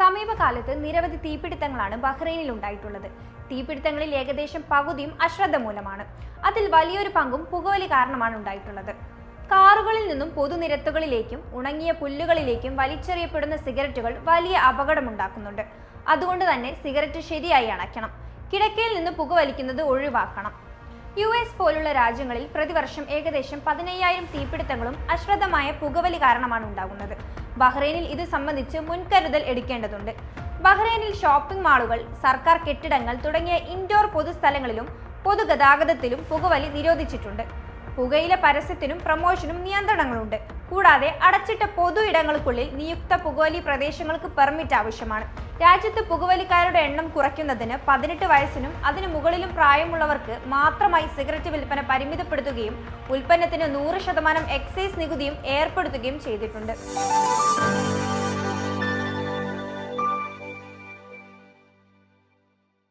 സമീപകാലത്ത് നിരവധി തീപിടുത്തങ്ങളാണ് ബഹ്റൈനിൽ ഉണ്ടായിട്ടുള്ളത് തീപിടുത്തങ്ങളിൽ ഏകദേശം പകുതിയും അശ്രദ്ധ മൂലമാണ്. അതിൽ വലിയൊരു പങ്കും പുകവലി കാരണമാണ് ഉണ്ടായിട്ടുള്ളത്. കാറുകളിൽ നിന്നും പൊതുനിരത്തുകളിലേക്കും ഉണങ്ങിയ പുല്ലുകളിലേക്കും വലിച്ചെറിയപ്പെടുന്ന സിഗരറ്റുകൾ വലിയ അപകടമുണ്ടാക്കുന്നുണ്ട്. അതുകൊണ്ട് തന്നെ സിഗരറ്റ് ശരിയായി അണയ്ക്കണം. കിടക്കയിൽ നിന്ന് പുകവലിക്കുന്നത് ഒഴിവാക്കണം. യു എസ് പോലുള്ള രാജ്യങ്ങളിൽ പ്രതിവർഷം ഏകദേശം പതിനയ്യായിരം തീപിടുത്തങ്ങളും അശ്രദ്ധമായ പുകവലി കാരണമാണ് ഉണ്ടാകുന്നത്. ബഹ്റൈനിൽ ഇത് സംബന്ധിച്ച് മുൻകരുതൽ എടുക്കേണ്ടതുണ്ട്. ബഹ്റൈനിൽ ഷോപ്പിംഗ് മാളുകൾ സർക്കാർ കെട്ടിടങ്ങൾ തുടങ്ങിയ ഇൻഡോർ പൊതുസ്ഥലങ്ങളിലും പൊതുഗതാഗതത്തിലും പുകവലി നിരോധിച്ചിട്ടുണ്ട്. പുകയില പരസ്യത്തിനും പ്രമോഷനും നിയന്ത്രണങ്ങളുണ്ട്. കൂടാതെ അടച്ചിട്ട പൊതു ഇടങ്ങൾക്കുള്ളിൽ നിയുക്ത പുകവലി പ്രദേശങ്ങൾക്ക് പെർമിറ്റ് ആവശ്യമാണ്. രാജ്യത്ത് പുകവലിക്കാരുടെ എണ്ണം കുറയ്ക്കുന്നതിന് പതിനെട്ട് വയസ്സിനും അതിനു മുകളിലും പ്രായമുള്ളവർക്ക് മാത്രമായി സിഗരറ്റ് വിൽപ്പന പരിമിതപ്പെടുത്തുകയും ഉൽപ്പന്നത്തിന് നൂറ് ശതമാനം എക്സൈസ് നികുതിയും ഏർപ്പെടുത്തുകയും ചെയ്തിട്ടുണ്ട്.